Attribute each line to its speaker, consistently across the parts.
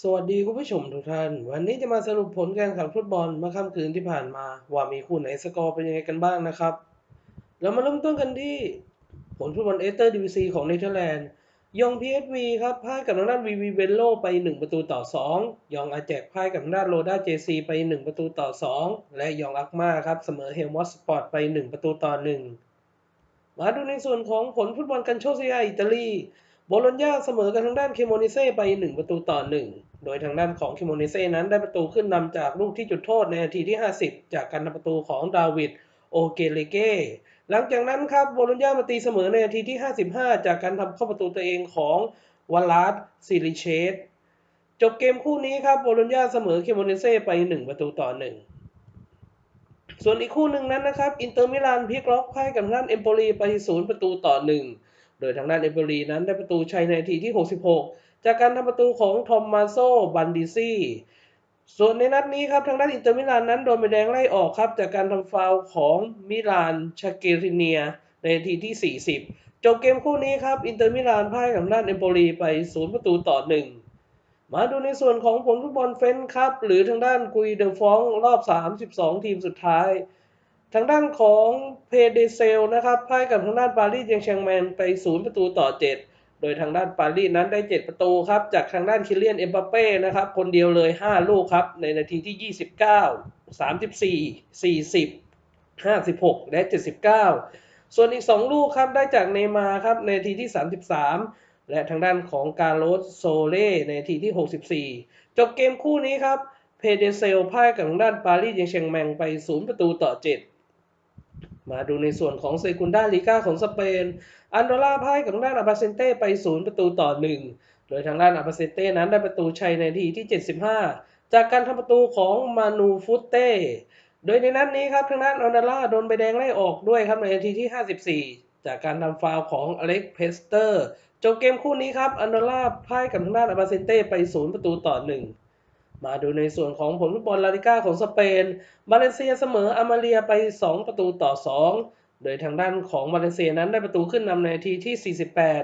Speaker 1: สวัสดีคุณผู้ชมทุกท่าน วันนี้จะมาสรุปผลการแข่งขันฟุตบอลเมื่อค่ำคืนที่ผ่านมา ว่ามีคู่ไหนสกอร์เป็นยังไงกันบ้างนะครับ เรามาเริ่มต้นกันที่ผลฟุตบอลเอสเตอร์ดิวิซีของเนเธอร์แลนด์ยองพีเอสวีครับพ่ายกับทางด้านวีวีเวนโลไป 1 ประตูต่อ 2 ยองอาแจกพ่ายกับทางด้านโรด้าเจซีไป 1 ประตูต่อ 2 และยองอักมาครับเสมอเฮลมอสสปอร์ตไป 1 ประตูต่อ 1 มาดูในส่วนของผลฟุตบอลกันโชซียาอิตาลี โบโลญญาเสมอกันทางด้านเคโมนิเซ่ไป 1 ประตูต่อ 1 โดยทางด้านของเคโมนิเซ่นั้นได้ประตูขึ้นนำจากลูกที่จุดโทษในนาทีที่ 50 จากการทำประตูของดาวิดโอเกเลเกหลังจากนั้นครับโบโลญญามาตีเสมอในนาทีที่ 55 จากการทำเข้าประตูตัวเองของวลาดซิลิเชตจบเกมคู่นี้ครับโบโลญญาเสมอเคโมนิเซ่ไป 1 ประตูต่อ 1 ส่วนอีกคู่หนึ่งนั้นนะครับอินเตอร์มิลานพลิกล็อกพ่ายกับทางด้านเอมโปลีไป 0 ประตูต่อ 1 โดยทางด้านเอมโปลีนั้นได้ประตูชัยในทีที่ 66 จากการทำประตูของทอมมาโซบันดิซีส่วนในนัดนี้ครับทางด้านอินเตอร์มิลานนั้นโดนใบแดงไล่ออกครับ จากการทำฟาวของมิลานชาเกริเนียในทีที่ 40 จบเกมคู่นี้ครับอินเตอร์มิลานพ่ายกับทางด้านเอมโปลีไป 0 ประตูต่อ 1 มาดูในส่วนของผลฟุตบอลเฟนครับ หรือทางด้านกุยเดอฟองรอบ 32 ทีมสุดท้าย ทางด้านของเพเดเซลนะครับพ่ายกับทางด้านปารีสเยงแชงแมนไป 0 ประตูต่อ 7 โดยทางด้านปารีสนั้นได้ 7 ประตูครับ จากทางด้านคิเลียนเอ็มบัปเป้นะครับ คนเดียวเลย 5 ลูกครับ ในนาทีที่ 29 34 40 56 และ 79 ส่วนอีก 2 ลูกครับได้จากเนมาร์ครับในนาทีที่ 33 และทางด้านของกาโลสโซเล่ในนาทีที่ 64 จบเกมคู่นี้ครับ เพเดเซลพ่ายกับทางด้านปารีสเยงแชงแมงไป 0 ประตูต่อ 7 มาดูในส่วนของเซกุนด้าลีกาของสเปน อันโดราพ่ายกับทางด้านอาบาเซนเต้ไป 0 ประตูต่อ 1 โดยทางด้านอาบาเซนเต้นั้นได้ประตูชัยในนาทีที่ 75 จากการทำประตูของมานูฟุตเต้ โดยในนัดนี้ครับทางด้านอันโดราโดนใบแดงไล่ออกด้วยครับในนาทีที่ 54 จากการทำฟาวของอเล็กเพสเตอร์จบเกมคู่นี้ครับอันโดราพ่ายกับทางด้านอาบาเซนเต้ไป 0 ประตูต่อ 1 มาดูในส่วนของผลฟุตบอลลาลิก้าของสเปนมาเลเซียเสมออามาเลียไป 2 ประตูต่อ 2 โดยทางด้านของมาเลเซียนั้นได้ประตูขึ้นนำในนาทีที่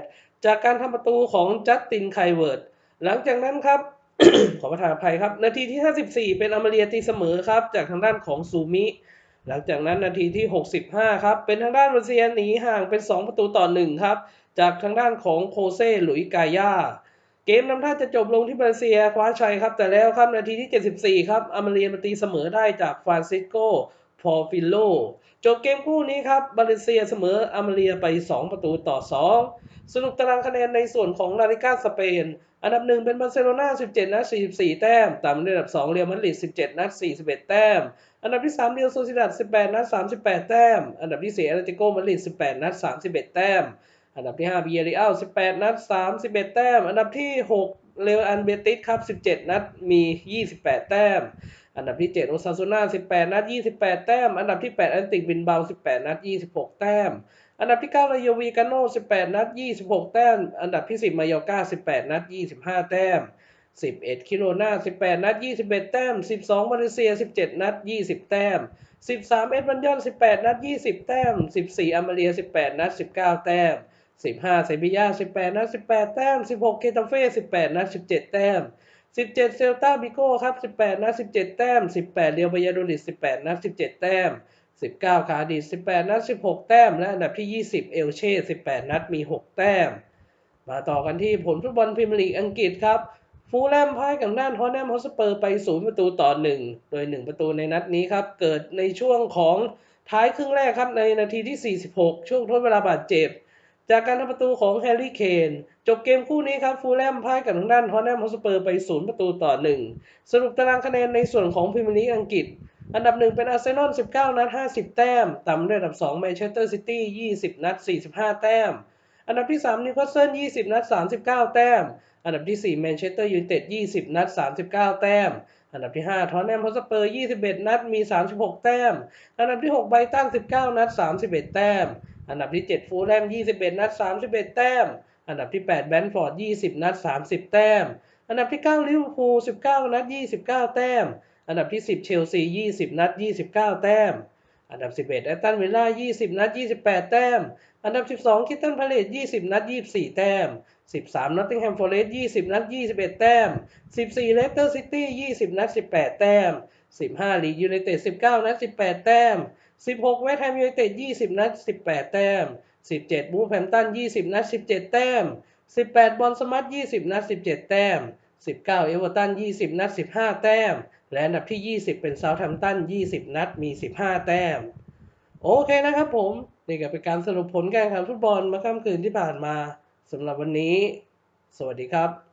Speaker 1: 48 จากการทำประตูของจัสตินไคเวิร์ดหลังจากนั้นครับ ขอประทานอภัยครับ นาทีที่ 54 เป็นอามาเลียตีเสมอครับ จากทางด้านของซูมิ หลังจากนั้นนาทีที่ 65 ครับ เป็นทางด้านมาเลเซียหนีห่างเป็น 2 ประตูต่อ 1 ครับ จากทางด้านของโคเซ่หลุยกายา เกมนำท่าจะจบลงที่มาเลเซียคว้าชัยครับ แต่แล้วครับนาทีที่ 74 ครับอามาเลียมาตีเสมอได้จากฟรานซิสโกพอฟิโลจบเกมคู่นี้ครับมาเลเซียเสมออามาเลียไป 2 ประตูต่อ 2 สรุปตารางคะแนนในส่วนของลาลิก้าสเปน อันดับหนึ่งเป็นบาร์เซโลนา17 นัด 44 แต้ม ตามด้วยอันดับ 2 เรอัลมาดริด17 นัด 41 แต้ม อันดับที่ 3 เรอัลโซซิดัด18 นัด 38 แต้ม อันดับที่4แอตเลติโกมาดริด18 นัด 31 แต้ม อันดับที่5เบีเอริอัล18 นัด 31 แต้ม อันดับที่ 6เรอัลอันเบติสครับ 17 นัด มี 28 แต้ม อันดับที่ 7 โอซาซูน่า 18 นัด 28 แต้ม อันดับที่ 8 แอนติกบินเบา 18 นัด 26 แต้ม อันดับที่ 9 รายวีกาโน่18 นัด 26 แต้ม อันดับที่ 10 มายอก้า 18 นัด 25 แต้ม 11 คิโรนา 18 นัด 21 แต้ม 12 มาเลเซีย 17 นัด 20 แต้ม13 เอ็ดวันยอน 18 นัด 20 แต้ม 14อามาเลีย 18 นัด 19 แต้ม 15เซบียา18นัด18แปดแต้ม16เคตาเฟ่18นัด17แต้ม17เจ็ดเซลตาบิโก้ครับ18นัด17แต้ม18เรียวบายาโดลิด18นัด17แต้ม19คาดิส18นัด16แต้ม และอันดับที่20เอลเช่18นัดมี6แต้ม มาต่อกันที่ผลฟุตบอลพรีเมียร์ลีกอังกฤษครับฟูลแลมพ่ายกับด้านฮอตแนมฮอสเปอร์ไป0ประตูต่อ1โดย1ประตูในนัดนี้ครับ เกิดในช่วงของท้ายครึ่งแรกครับในนาทีที่ 46 ช่วงทดเวลาบาดเจ็บ จากการทำประตูของแฮร์รี่เคนจบเกมคู่นี้ครับฟูลแลมพ่ายกับทางด้านฮอตแนมฮอสเปอร์ไป 0 ประตูต่อ 1 สรุปตารางคะแนนในส่วนของพรีเมียร์ลีกอังกฤษ อันดับหนึ่งเป็นอาร์เซนอล 19 นัด 50 แต้มตามด้วยอันดับ 2 แมนเชสเตอร์ซิตี้ 20 นัด 45 แต้ม อันดับที่ 3 นิวคาสเซิล 20 นัด 39 แต้ม อันดับที่ 4 แมนเชสเตอร์ยูไนเต็ด 20 นัด 39 แต้มอันดับที่ 5 ทอตแนมฮอสเปอร์ 21 นัด มี 36 แต้ม อันดับที่ 6 ไบตัน 19 นัด 31 แต้ม อันดับที่ 7 ฟูลแลม 21 นัด 31 แต้ม อันดับที่ 8 แบนฟอร์ด 20 นัด 30 แต้ม อันดับที่ 9 ลิเวอร์พูล 19 นัด 29 แต้ม อันดับที่ 10 เชลซี 20 นัด 29 แต้ม อันดับ 11 แอตตันวิลล่า 20 นัด 28 แต้ม อันดับ 12 คิตตันพาเลต20 นัด 24 แต้ม 13 Nottingham Forest 20 นัด 21 แต้ม 14 Leicester City 20 นัด 18 แต้ม 15 Leeds United 19 นัด 18 แต้ม 16 West Ham United 20 นัด 18 แต้ม 17 Wolverhampton 20 นัด 17 แต้ม 18 บอลสมัต20 นัด 17 แต้ม 19 เอเวอร์ตัน 20 นัด 15 แต้ม และอันดับที่ 20 เป็นเซาท์แฮมตัน 20 นัด มี 15 แต้ม โอเคนะครับผม นี่ก็เป็นการสรุปผลการแข่งขันฟุตบอลเมื่อค่ำคืนที่ผ่านมาสำหรับวันนี้ สวัสดีครับ